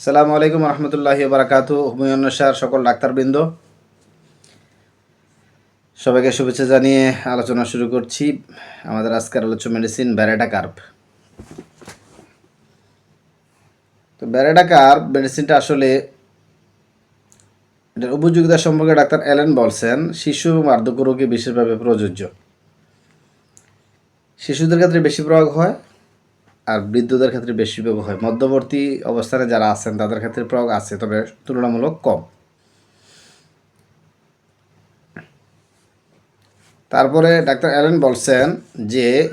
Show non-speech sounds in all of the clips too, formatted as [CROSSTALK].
সালামু আলাইকুম রহমতুল্লাহি বারাকাতু হুমায়ুন্নসার সকল ডাক্তারবৃন্দ। সবাইকে শুভেচ্ছা জানিয়ে আলোচনা শুরু করছি আমাদের আজকের আলোচ্য মেডিসিন ব্যারেটা কার্প তো ব্যারেটা কার্প মেডিসিনটা আসলে এটার উপযোগিতা সম্পর্কে ডাক্তার অ্যালেন বলছেন, শিশু এবং বার্ধক্য রোগী বিশেষভাবে প্রযোজ্য। শিশুদের ক্ষেত্রে বেশি প্রয়োগ হয় আর বৃদ্ধদের ক্ষেত্রে বেশি প্রয়োগ হয়। মধ্যবর্তী অবস্থানে যারা আছেন, তাদের ক্ষেত্রে প্রয়োগ আছে, তবে তুলনামূলক কম। তারপরে ডাক্তার অ্যালেন বলছেন যে,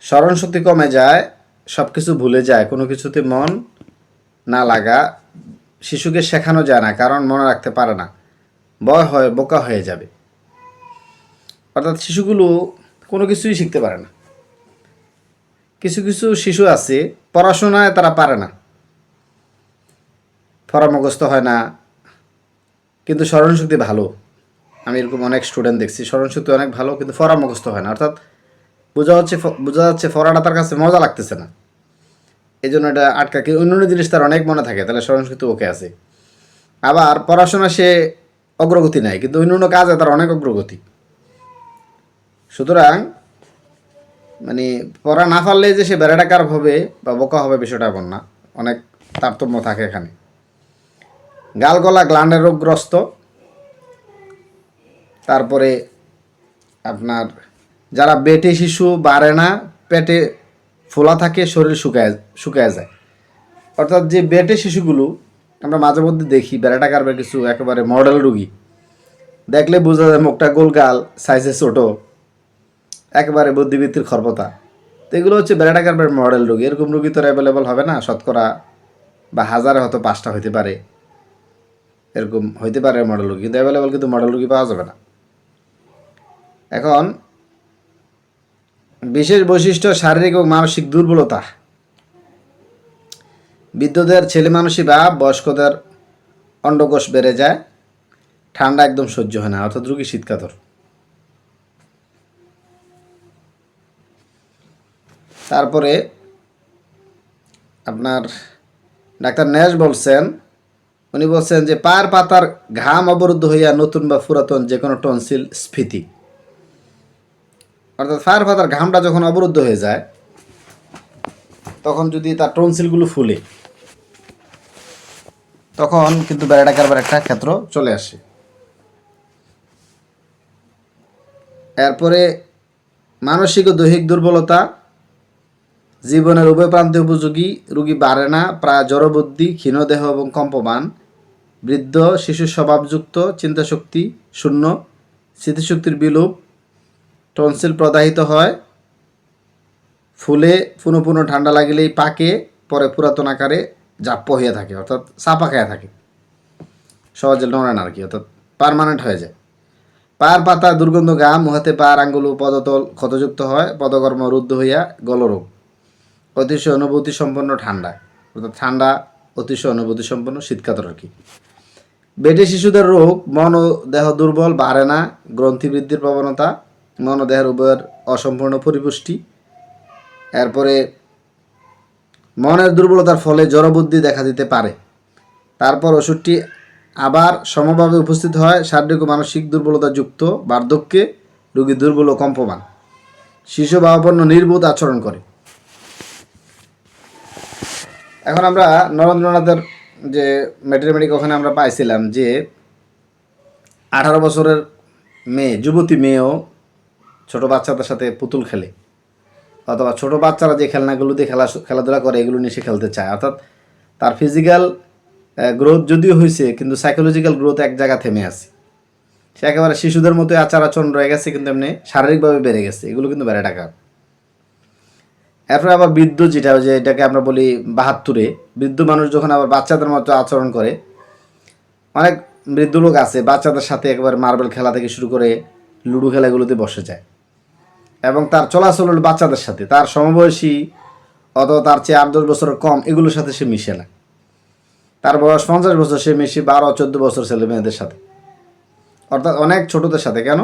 স্মরণ শক্তি কমে যায় সব কিছু ভুলে যায়, কোনো কিছুতে মন না লাগা, শিশুকে শেখানো যায় না, কারণ মনে রাখতে পারে না। বয় হয়, বোকা হয়ে যাবে। অর্থাৎ শিশুগুলো কোনো কিছুই শিখতে পারে না। কিছু কিছু শিশু আছে, পড়াশোনায় তারা পারে না। পরামুখস্থ হয় না, কিন্তু স্মরণশক্তি ভালো। আমি এরকম অনেক স্টুডেন্ট দেখছি, স্মরণশক্তি অনেক ভালো, কিন্তু পরামুখস্থ হয় না। অর্থাৎ বোঝা হচ্ছে বোঝা যাচ্ছে ফরাটা তার কাছে মজা লাগতেছে না। এই জন্য এটা আটকা কি অন্য জিনিস তার অনেক মনে থাকে, তাহলে স্মরণশক্তি ওকে আছে। আবার পড়াশোনা সে অগ্রগতি নেয়, কিন্তু অন্য অন্য কাজে তার অনেক অগ্রগতি। সুতরাং মানে পড়া না পারলে যে সে বেড়াটাকার হবে বা বোকা হবে বিষয়টা এমন না। অনেক তারতম্য থাকে এখানে। গাল গলা গ্লান্ডের রোগগ্রস্ত। তারপরে আপনার যারা বেটে শিশু বাড়ে না, পেটে ফোলা থাকে, শরীর শুকায় শুকায় যায়। অর্থাৎ যে বেটে শিশুগুলো, আমরা মাঝে মধ্যে দেখি বেড়াটা কারবার কিছু একেবারে মডেল রুগী। দেখলে বোঝা যায় মুখটা গোলগাল সাইজে ছোটো। একেবারে বুদ্ধিবৃত্তির খর্বতা। তো এগুলো হচ্ছে কারবার মডেল রোগী। এরকম রোগী তো অ্যাভেলেবল হবে না, শতকরা বা হাজারে হয়তো পাঁচটা হইতে পারে। এরকম হইতে পারে মডেল রোগী, কিন্তু অ্যাভেলেবল কিন্তু মডেল রোগী পাওয়া যাবে না। এখন বিশেষ বৈশিষ্ট্য শারীরিক এবং মানসিক দুর্বলতা। বৃদ্ধদের ছেলে মানুষই বা বয়স্কদের অন্ডকোষ বেড়ে যায়, ঠান্ডা একদম সহ্য হয় না, অর্থাৎ রুগী শীতকাতর। তারপরে আপনার ডাক্তার ন্যাস বলছেন, উনি বলছেন যে পায়ের পাতার ঘাম অবরুদ্ধ হইয়া নতুন বা পুরাতন যে কোনো টনসিল স্ফীতি। অর্থাৎ ফায়ার পাতার ঘামটা যখন অবরুদ্ধ হয়ে যায়, তখন যদি তার টনসিলগুলো ফুলে, তখন কিন্তু কারবার একটা ক্ষেত্র চলে আসে। এরপরে মানসিক ও দৈহিক দুর্বলতা জীবনের উভয় প্রান্তে উপযোগী, রুগী বাড়ে না, প্রায় জড়বুদ্ধি ক্ষীণদেহ এবং কম্পমান। বৃদ্ধ, শিশু স্বভাবযুক্ত, চিন্তাশক্তি শূন্য, স্মৃতিশক্তির বিলোপ, টনসিল প্রদাহিত হয়। ফুলে পুনঃ পুনঃ ঠান্ডা লাগিলেই পাকে, পরে পুরাতন আকারে জাপ্য হয়ে থাকে, অর্থাৎ চাপা খেয়ে থাকে। সহজে নড়ে না আর কি, অর্থাৎ পারমানেন্ট হয়ে যায়। পায়ের পাতা, দুর্গন্ধ গা মুহাতে পায়ের আঙ্গুল পদতল ক্ষতযুক্ত হয়, পদকর্ম রুদ্ধ হইয়া গলরোগ। অতিশয় অনুভূতি সম্পন্ন ঠান্ডা। অর্থাৎ ঠান্ডা অতিশয় অনুভূতি সম্পন্ন শীতকাতর আর কি বেটে শিশুদের রোগ, মন ও দেহ দুর্বল, বাড়ে না, গ্রন্থি বৃদ্ধির প্রবণতা, মন ও দেহের উভয়ের অসম্পূর্ণ পরিপুষ্টি। এরপরে মনের দুর্বলতার ফলে জড়বুদ্ধি দেখা দিতে পারে। তারপর ওষুধটি আবার সমভাবে উপস্থিত হয়, শারীরিক ও মানসিক দুর্বলতা যুক্ত, বার্ধক্যে, রোগী দুর্বল ও কম্পমান। শিশু ভাবাপন্ন নির্বোধ আচরণ করে। এখন আমরা নরেন্দ্রনাথের যে মেটেরিমেডিক ওখানে আমরা পাইছিলাম যে আঠারো বছরের মেয়ে, যুবতী মেয়েও ছোট বাচ্চাদের সাথে পুতুল খেলে। অথবা ছোট বাচ্চারা যে খেলনাগুলো দিয়ে খেলা খেলাধুলা করে, এগুলো নিয়ে সে খেলতে চায়। অর্থাৎ তার ফিজিক্যাল গ্রোথ যদিও হয়েছে, কিন্তু সাইকোলজিক্যাল গ্রোথ এক জায়গা থেমে আছে। সে একেবারে শিশুদের মতো আচার আচরণ রয়ে গেছে, কিন্তু এমনি শারীরিকভাবে বেড়ে গেছে। এগুলো কিন্তু বেড়ে টাকা এরপরে আবার বৃদ্ধ যেটা, যে এটাকে আমরা বলি বাহাত্তরে, বৃদ্ধ মানুষ যখন আবার বাচ্চাদের মতো আচরণ করে, অনেক বৃদ্ধ লোক আছে, বাচ্চাদের সাথে একবার মার্বেল খেলা থেকে শুরু করে লুডো খেলাগুলোতে বসে যায়। এবং তার চলাচল হলো বাচ্চাদের সাথে, তার সমবয়সী অথবা তার চেয়ে আট দশ বছরের কম, এগুলোর সাথে সে মিশে না। তার বয়স পঞ্চাশ বছর, সে মিশে বারো, চোদ্দ বছর ছেলে মেয়েদের সাথে। অর্থাৎ অনেক ছোটদের সাথে, কেন?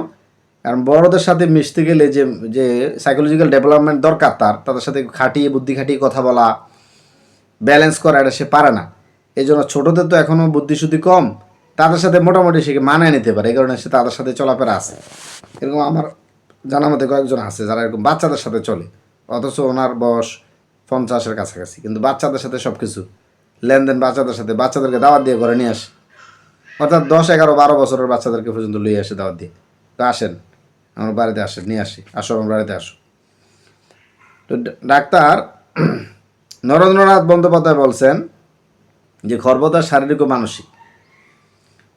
কারণ বড়দের সাথে মিশতে গেলে যে যে সাইকোলজিক্যাল ডেভেলপমেন্ট দরকার তার, তাদের সাথে খাটিয়ে বুদ্ধি খাটিয়ে কথা বলা ব্যালেন্স করা এটা সে পারে না। এই জন্য ছোটোদের তো এখনও বুদ্ধিশুদ্ধি কম, তাদের সাথে মোটামুটি সে মানায় নিতে পারে, এই কারণে সে তাদের সাথে চলাফেরা আছে। এরকম আমার জানা মতে কয়েকজন আছে যারা এরকম বাচ্চাদের সাথে চলে, অথচ ওনার বয়স পঞ্চাশের কাছাকাছি, কিন্তু বাচ্চাদের সাথে সব কিছু লেনদেন বাচ্চাদের সাথে, বাচ্চাদেরকে দাওয়াত দিয়ে ঘরে নিয়ে আসে। অর্থাৎ দশ, এগারো, বারো বছরের বাচ্চাদেরকে পর্যন্ত লইয়ে আসে দাওয়াত দিয়ে। তো আসেন আমার বাড়িতে আসেন, নিয়ে আসি। আসো, আমার বাড়িতে আসো। তো ডাক্তার [CLEARS THROAT] নরেন্দ্রনাথ বন্দ্যোপাধ্যায় বলছেন যে খর্বতা শারীরিক ও মানসিক।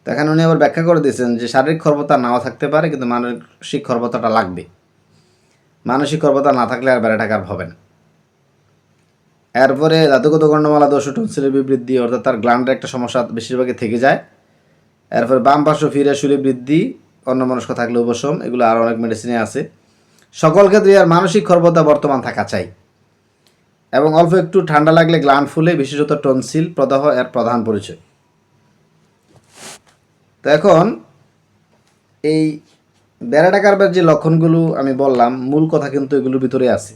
এখানে উনি আবার ব্যাখ্যা করে দিয়েছেন যে শারীরিক খর্বতা নাও থাকতে পারে, কিন্তু মানসিক খর্বতাটা লাগবে। মানসিক খর্বতা না থাকলে আর বেড়া টাকার হবে না। এরপরে জাতগত গণ্যমালা দোষ টনসিলের বিবৃদ্ধি অর্থাৎ তার গ্লান্ডের একটা সমস্যা বেশিরভাগই থেকে যায়। এরপরে বাম পার্শ্ব ফিরে শুলে বৃদ্ধি অন্যমনস্ক থাকলে উপশম, এগুলো আরও অনেক মেডিসিনে আছে। সকল ক্ষেত্রে আর মানসিক খর্বতা বর্তমান থাকা চাই। এবং অল্প একটু ঠান্ডা লাগলে গ্লান্ড ফুলে বিশেষত টনসিল প্রদাহ এর প্রধান পরিচয়। তো এখন এই বেড়াটা কারবার যে লক্ষণগুলো আমি বললাম, মূল কথা কিন্তু এগুলোর ভিতরে আছে।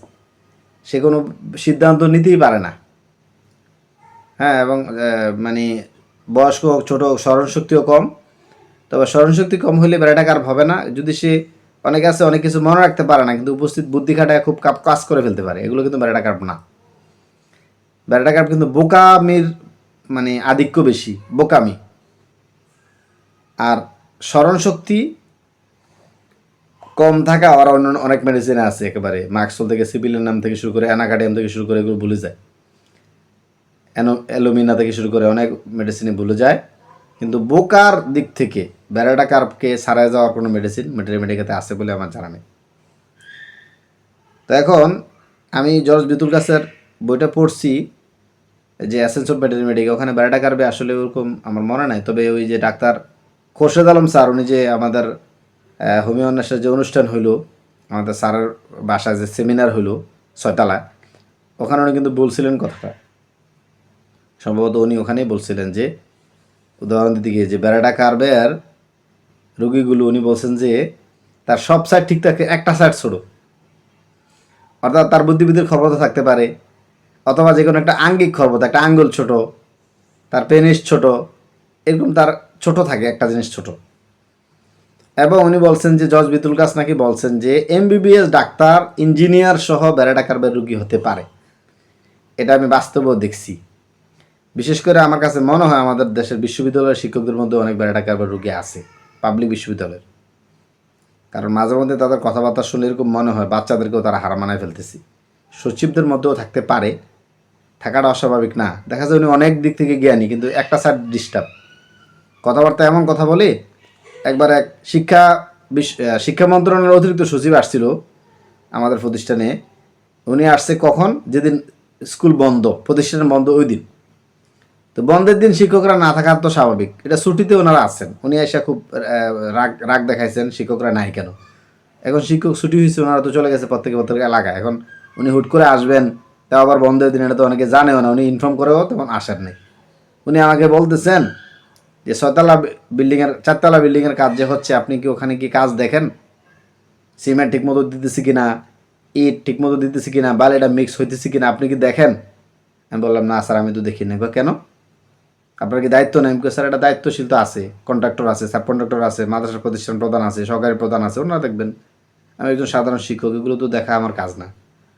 সে কোনো সিদ্ধান্ত নিতেই পারে না। হ্যাঁ এবং মানে বয়স্ক হোক, ছোটো হোক, স্মরণশক্তিও কম। তবে স্মরণশক্তি কম হলে বেড়াটা কার হবে না। যদি সে অনেকে আছে, অনেক কিছু মনে রাখতে পারে না, কিন্তু উপস্থিত বুদ্ধি খাটায় খুব কাপ- কাজ করে ফেলতে পারে। এগুলো কিন্তু বেড়াটা কার্প না। বেড়াটা কার্প কিন্তু বোকামির মানে আধিক্য বেশি, বোকামি। আর স্মরণশক্তি কম থাকা আর অন্য অনেক মেডিসিনে আছে একেবারে। মার্কসল থেকে সিভিলের নাম থেকে শুরু করে অ্যানাকাডিয়াম থেকে শুরু করে এগুলো ভুলে যায়। অ্যানো অ্যালুমিনা থেকে শুরু করে অনেক মেডিসিনে ভুলে যায়। কিন্তু বোকার দিক থেকে ব্যারাটা কার্পকে সারায় যাওয়ার কোনো মেডিসিন মেডিকেতে আছে বলে আমার জানা নেই। তো এখন আমি জর্জ বিতুল গাছের বইটা পড়ছি যে অ্যাসেন্স অফ মেডিক ওখানে ব্যারাটা কার্পে আসলে ওরকম আমার মনে নাই, তবে ওই যে ডাক্তার খোরশেদ আলম স্যার, উনি যে আমাদের হোমিও অন্যাসের যে অনুষ্ঠান হইল, আমাদের স্যারের বাসায় যে সেমিনার হইল ছয়তলায়, ওখানে উনি কিন্তু বলছিলেন কথাটা। সম্ভবত উনি ওখানেই বলছিলেন যে, উদাহরণ দিতে গিয়ে যে বেড়াটা কারবের রুগীগুলো, উনি বলছেন যে তার সব সাইড ঠিক থাকে, একটা সাইড ছোটো। অর্থাৎ তার বুদ্ধিবৃদ্ধির খবরতা থাকতে পারে, অথবা যে কোনো একটা আঙ্গিক খবরতা একটা আঙ্গুল ছোট, তার পেনিস ছোট, এরকম তার ছোট থাকে, একটা জিনিস ছোট। এবং উনি বলছেন যে জজ বিতুল কাস নাকি বলছেন যে এমবিবিএস ডাক্তার ইঞ্জিনিয়ার সহ বেড়াটা কারবের রুগী হতে পারে। এটা আমি বাস্তবেও দেখছি। বিশেষ করে আমার কাছে মনে হয় আমাদের দেশের বিশ্ববিদ্যালয়ের শিক্ষকদের মধ্যে অনেক বেড়াটা কারবার রুগী আছে। পাবলিক বিশ্ববিদ্যালয়ের। কারণ মাঝে মধ্যে তাদের কথাবার্তা শুনে এরকম মনে হয়, বাচ্চাদেরকেও তারা হার মানায় ফেলতেছি। সচিবদের মধ্যেও থাকতে পারে, থাকাটা অস্বাভাবিক না। দেখা যায় উনি অনেক দিক থেকে জ্ঞানী, কিন্তু একটা সাইড ডিস্টার্ব কথাবার্তা এমন কথা বলে, একবার এক শিক্ষা শিক্ষা মন্ত্রণালয়ের অতিরিক্ত সচিব আসছিল আমাদের প্রতিষ্ঠানে। উনি আসছে কখন? যেদিন স্কুল বন্ধ, প্রতিষ্ঠান বন্ধ ওই দিন। তো বন্ধের দিন শিক্ষকরা না থাকার তো স্বাভাবিক। এটা ছুটিতে ওনারা আছেন উনি এসে খুব রাগ রাগ দেখাইছেন শিক্ষকরা নাই কেন? এখন শিক্ষক ছুটি হয়েছে ওনারা তো চলে গেছে প্রত্যেকে প্রত্যেক এলাকায়। এখন উনি হুট করে আসবেন, তাও আবার বন্ধের দিন, এটা তো অনেকে জানেও না। উনি ইনফর্ম করেও তখন আসেন নাই। উনি আমাকে বলতেছেন যে, ছয়তলা বিল্ডিংয়ের, চারতলা বিল্ডিংয়ের কাজ যে হচ্ছে, আপনি কি ওখানে কি কাজ দেখেন? সিমেন্ট ঠিকমতো দিতেছি কিনা? ইট ঠিকমতো দিতেছি কিনা? বালিটা মিক্স হইতেছি কিনা? আপনি কি দেখেন? আমি বললাম, না স্যার, আমি তো দেখি না কেন? আপনার কি দায়িত্ব নেই? স্যার, এটা দায়িত্বশীল তো আছে কন্ট্রাক্টর আছে সাব কন্ট্রাক্টর আছে, মাদ্রাসা প্রতিষ্ঠান প্রধান আছে সরকারি প্রধান আছে, ওনারা দেখবেন। আমি একজন সাধারণ শিক্ষক, এগুলো তো দেখা আমার কাজ না।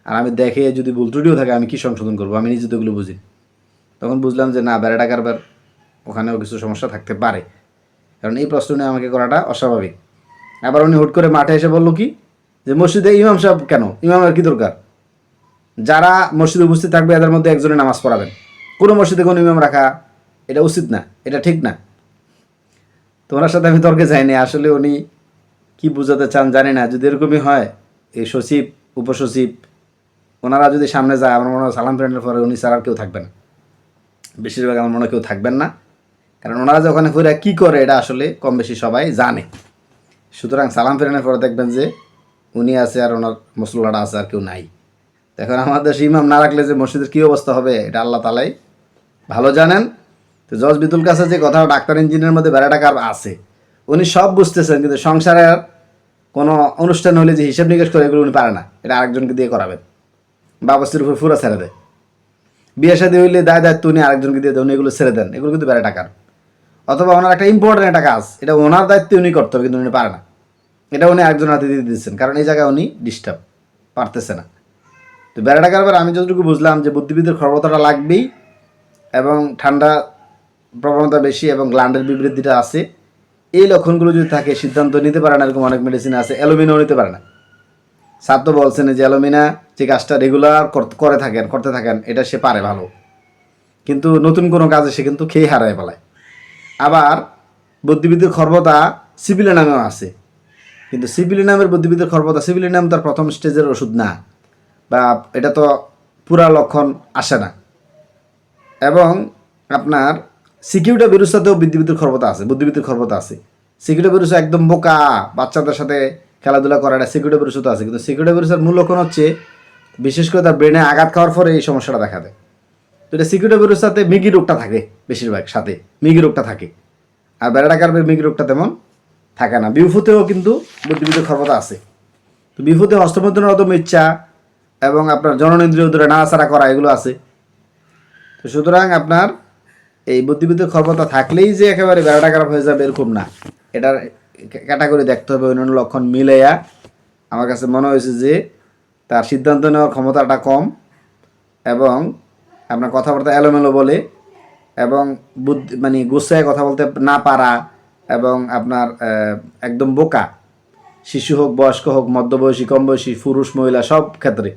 আর আমি দেখে যদি ভুল ত্রুটিও থাকে, আমি কি সংশোধন করব? আমি নিজে তো এগুলো বুঝি। তখন বুঝলাম যে, না বেড়াটা কারবার, ওখানেও কিছু সমস্যা থাকতে পারে। কারণ এই প্রশ্ন নিয়ে আমাকে করাটা অস্বাভাবিক। আবার উনি হুট করে মাঠে এসে বলল কি? যে, মসজিদে ইমাম সাহেব কেন? ইমামের কি দরকার? যারা মসজিদে উপস্থিত থাকবে, এদের মধ্যে একজনে নামাজ পড়াবেন। কোনো মসজিদে কোনো ইমাম রাখা এটা উচিত না, এটা ঠিক না। তোমার সাথে আমি তর্কে যাইনি, আসলে উনি কি বুঝাতে চান জানি না, যদি এরকমই হয়, এই সচিব, উপসচিব, ওনারা যদি সামনে যায়, আমার মনে হয় সালাম ফ্রেন্ডের পরে উনি ছাড়া আর কেউ থাকবেন বেশিরভাগ আমার মনে কেউ থাকবেন না। কারণ ওনারা যে ওখানে ঘুরে কী করে, এটা আসলে কম বেশি সবাই জানে। সুতরাং সালাম ফেরানোর পরে দেখবেন যে উনি আছে আর ওনার মুসল্লাটা আছে আর কেউ নাই। এখন আমাদের ইমাম না রাখলে যে মসজিদের কী অবস্থা হবে, এটা আল্লাহ তালাই ভালো জানেন। জজ বিতুল কাছে যে কথা ডাক্তার ইঞ্জিনিয়ার মধ্যে বেড়াটা আছে, উনি সব বুঝতেছেন, কিন্তু সংসারের কোনো অনুষ্ঠান হলে যে হিসাব নিকাশ করে এগুলো উনি পারে না। এটা আরেকজনকে দিয়ে করাবেন। বাবস্তির উপর ফুরা ছেড়ে দেয়। বিয়ে শাদী হইলে দায় দায়িত্ব উনি আরেকজনকে দিয়ে দেন এগুলো ছেড়ে দেন। এগুলো কিন্তু বেড়ে টাকার অথবা ওনার একটা ইম্পর্টেন্ট একটা কাজ, এটা ওনার দায়িত্ব উনি করতে হবে, কিন্তু উনি পারে না। এটা উনি একজন হাতে দিয়ে দিচ্ছেন কারণ এই জায়গায় উনি ডিস্টার্ব পারতেছে না। তো বেড়া টাকার আমি যতটুকু বুঝলাম যে বুদ্ধিবিদের খর্বতাটা লাগবেই এবং ঠান্ডা প্রবণতা বেশি এবং গ্ল্যান্ডের বিবৃতিটা আছে। এই লক্ষণগুলো যদি থাকে, সিদ্ধান্ত নিতে পারে না, এরকম অনেক মেডিসিন আছে অ্যালুমিনাও নিতে পারে না। স্যার তো বলছেন যে অ্যালুমিনা যে কাজটা রেগুলার করে থাকেন, করতে থাকেন, এটা সে পারে ভালো। কিন্তু নতুন কোনো কাজে সে কিন্তু খেয়ে হারায় ফেলায়। আবার বুদ্ধিবিদের খর্বতা সিভিলি নামেও আছে। কিন্তু সিভিলি নামের বুদ্ধিবিদের খর্বতা সিভিলি নাম তার প্রথম স্টেজের ওষুধ না। বা এটা তো পুরা লক্ষণ আসে না। এবং আপনার সিকিউরিটি বিরুসাতেও বুদ্ধিবিদ্যুৎ খর্বতা আছে বুদ্ধিবিদ্যুৎ খর্বতা আছে। সিকিউরিটি বিরুস একদম বোকা, বাচ্চাদের সাথে খেলাধুলা করা এটা সিকিউরিটি বিরুসও আছে। কিন্তু সিকিউরিটি বিরুসের মূল লক্ষণ হচ্ছে, বিশেষ করে তার ব্রেনে আঘাত খাওয়ার পরে এই সমস্যাটা দেখা দেয়। তো এটা সিকিউরিটি বিরুর সাথে মিগি রোগটা থাকে বেশিরভাগ সাথে, মিগি রোগটা থাকে। আর বেড়াটাকার মিগি রোগটা তেমন থাকে না। বিউফুতেও কিন্তু বুদ্ধিবিদ্যুৎ খর্বতা আছে। তো বিভূতে অদম ইচ্ছা এবং আপনার জননেন্দ্রিয় দূরে নাড়াচাড়া করা এগুলো আছে। তো সুতরাং আপনার এই বুদ্ধিবৃত্তির ক্ষমতা থাকলেই যে একেবারে বেড়াটা খারাপ হয়ে যাবে এরকম না। এটার ক্যাটাগরি দেখতে হবে, অন্যান্য লক্ষণ মিলেয়া আমার কাছে মনে হয়েছে যে তার সিদ্ধান্ত নেওয়ার ক্ষমতাটা কম এবং আপনার কথাবার্তা এলোমেলো বলে এবং বুদ্ধি মানে গুছায় কথা বলতে না পারা এবং আপনার একদম বোকা। শিশু হোক, বয়স্ক হোক, মধ্যবয়সী কম বয়সী পুরুষ, মহিলা সব ক্ষেত্রে।